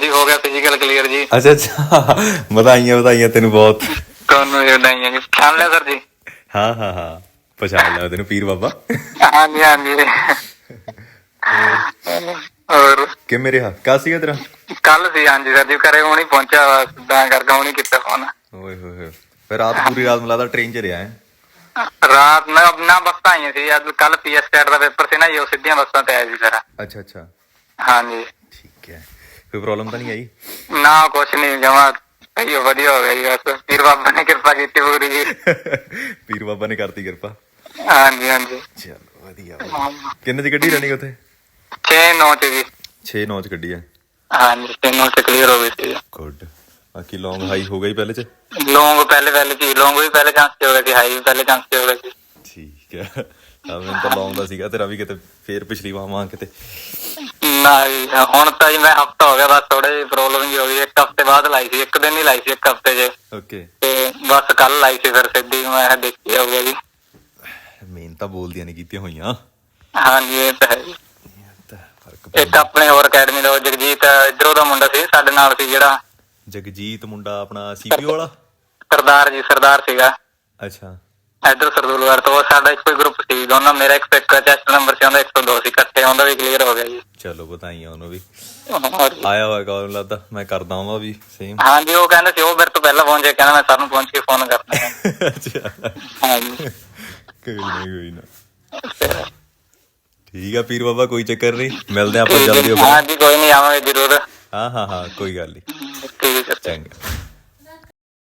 ਜੀ ਹੋ ਗਿਆ ਫਿਜ਼ੀਕਲ ਕਲੀਅਰ ਜੀ। ਅੱਛਾ ਅੱਛਾ। ਵਧਾਈਆਂ ਵਧਾਈਆਂ ਤੈਨੂੰ ਬਹੁਤ। ਤੁਹਾਨੂੰ ਇਹ ਨਹੀਂ ਜੀ। ਪਛਾਣ ਲਿਆ ਸਰ ਜੀ? ਹਾਂ ਹਾਂ ਹਾਂ। ਪਛਾਣ ਲਿਆ ਤੈਨੂੰ ਪੀਰ ਬਾਬਾ। ਹਾਂਜੀ ਹਾਂਜੀ। ਔਰ ਕਿ ਰਿਹਾ? ਕਾ ਸੀਗਾ ਤੇਰਾ? ਕੱਲ ਸੀ ਹਾਂਜੀ ਸਰ ਜੀ। ਘਰੇ ਹੁਣ ਪਹੁੰਚਿਆ ਤਾਂ ਕਰਕੇ ਹੁਣ ਕੀਤਾ ਫੋਨ ਓਏ ਹੋਏ ਹੋਏ। ਫਿਰ ਰਾਤ ਪੂਰੀ ਰਾਤ ਮਿਲਾਦਾ ਟ੍ਰੇਨ 'ਚ ਰਿਹਾ ਹੈ। ਰਾਤ ਨਾ ਨਾ ਬੱਸਾਂ ਆਈਆਂ ਸੀ। ਅੱਜ ਕੱਲ ਪੀਐਸ ਸਟੇਟ ਦਾ ਪੇਪਰ ਸੀ ਨਾ ਉਹ ਸਿੱਧੀਆਂ ਬੱਸਾਂ ਤੇ ਆਇਆ ਸੀ ਸਰ। ਅੱਛਾ ਅੱਛਾ। ਹਾਂਜੀ। ਠੀਕ ਹੈ। ਕੋਈ ਪ੍ਰੋਬਲਮ ਤਾਂ ਨਹੀਂ ਆਈ? ਨਾ ਕੁਛ ਨਹੀਂ ਜਮਾ ਸਹੀ ਹੋ, ਵਧੀਆ ਹੋ ਗਿਆ ਜੀ ਬਸ। ਪੀਰ ਬਾਬਾ ਨੇ ਕਿਰਪਾ ਕੀਤੀ ਪੂਰੀ ਜੀ। ਪੀਰ ਬਾਬਾ ਨੇ ਕਰਤੀ ਕਿਰਪਾ। ਹਾਂਜੀ ਹਾਂਜੀ। ਚਲੋ ਵਧੀਆ। ਕਿੰਨੇ ਦੀ ਗੱਡੀ ਰਣੀ ਉੱਥੇ? 6 9 ਚ ਜੀ। 6 9 ਚ ਗੱਡੀ ਹੈ ਹਾਂਜੀ ਤਿੰਨੋਂ ਚ ਕਲੀਅਰ ਹੋ ਗਈ ਸੀ। ਗੁੱਡ ਬਾਕੀ ਲੌਂਗ ਹਾਈ ਹੋ ਗਈ ਪਹਿਲੇ ਚ? ਲੌਂਗ ਪਹਿਲੇ ਪਹਿਲੇ ਸੀ ਲੌਂਗ ਵੀ ਪਹਿਲੇ ਚਾਂਸ ਤੇ ਹੋ ਗਿਆ ਸੀ ਹਾਈ ਵੀ ਪਹਿਲੇ ਚਾਂਸ ਤੇ ਹੋ ਗਿਆ ਸੀ। ਠੀਕ ਹੈ ਆ ਮੈਨੂੰ ਤਾਂ ਲੌਂਗ ਦਾ ਸੀਗਾ ਤੇਰਾ ਵੀ ਕਿਤੇ ਫੇਰ ਪਿਛਲੀ ਵਾਰ ਮਾਂ ਕਿਤੇ। ਨਾ ਜੀ ਹੁਣ ਤਾਂ ਜੀ ਮੈਂ ਹਫਤਾ ਹੋ ਗਿਆ ਬਸ ਥੋੜੇ ਜਿਹੀ ਪ੍ਰੋਬਲਮ ਜੀ ਹੋ ਗਈ। ਇੱਕ ਹਫ਼ਤੇ ਬਾਅਦ ਲਾਈ ਸੀ ਇੱਕ ਦਿਨ ਹੀ ਲਾਈ ਸੀ ਇੱਕ ਹਫ਼ਤੇ 'ਚ। ਓਕੇ ਤੇ ਬਸ ਕੱਲ ਲਾਈ ਸੀ ਫਿਰ ਸਿੱਧੀ ਮੈਂ ਕਿਹਾ ਦੇਖੀ ਜਾਊਗਾ ਜੀ। ਮੇਨ ਤਾਂ ਬੋਲਦੀਆਂ ਨਹੀਂ ਕੀਤੀਆਂ ਹੋਈਆਂ। ਹਾਂਜੀ ਇਹ ਤਾਂ ਹੈ ਜੀ। ਇੱਕ। ਆਪਣੇ ਹੋਰ ਅਕੈਡਮੀ ਦਾ ਉਹ ਜਗਜੀਤ ਇਧਰੋਂ ਦਾ ਮੁੰਡਾ ਸੀ ਸਾਡੇ ਨਾਲ ਸੀ ਜਿਹੜਾ। ਜਗਜੀਤ ਮੁੰਡਾ ਆਪਣਾ ਸੀਪੀਓ ਵਾਲਾ? ਸਰਦਾਰ ਜੀ ਸਰਦਾਰ ਸੀਗਾ। ਅੱਛਾ। ਇਧਰ ਸਰਦੂਲਗੜ੍ਹ ਤੋਂ ਸਾਡਾ ਇੱਕੋ ਹੀ ਗਰੁੱਪ ਸੀ ਦੋਨੋਂ ਮੇਰਾ ਇੱਕ ਇੱਕ ਚੈਸਟ ਨੰਬਰ ਸੀ ਉਹਦਾ 102 ਸੀ ਇਕੱਠੇ ਉਹਦਾ ਵੀ ਕਲੀਅਰ ਹੋ ਗਿਆ ਜੀ। ਚਲੋ ਬਤਾਈਆਂ ਉਹਨੂੰ ਵੀ। ਆਇਆ ਹੋਇਆ ਕਾਲ ਲੱਗਦਾ ਮੈਂ ਕਰਦਾ ਉਹਦਾ ਵੀ ਸੇਮ ਹਾਂਜੀ ਉਹ ਕਹਿੰਦੇ ਸੀ ਉਹ ਮੇਰੇ ਤੋਂ ਪਹਿਲਾਂ ਪਹੁੰਚੇ ਕਹਿੰਦਾ ਮੈਂ ਸਰ ਨੂੰ ਪਹੁੰਚ ਕੇ ਫੋਨ ਕਰਦਾ ਹਾਂ। ਅੱਛਾ। ਹਾਂਜੀ। ਕੋਈ ਨਾ ਕੋਈ ਨਾ। ਠੀਕ ਆ ਪੀਰ ਬਾਬਾ ਕੋਈ ਚੱਕਰ ਨਹੀਂ ਮਿਲਦੇ ਆਪਾਂ ਜਲਦੀ ਹੋ ਹਾਂਜੀ ਕੋਈ ਨਹੀਂ ਆਵਾਂਗੇ ਜ਼ਰੂਰ। ਹਾਂ ਹਾਂ ਹਾਂ ਕੋਈ ਗੱਲ ਨਹੀਂ। ਠੀਕ ਹੈ ਚੰਗਾ।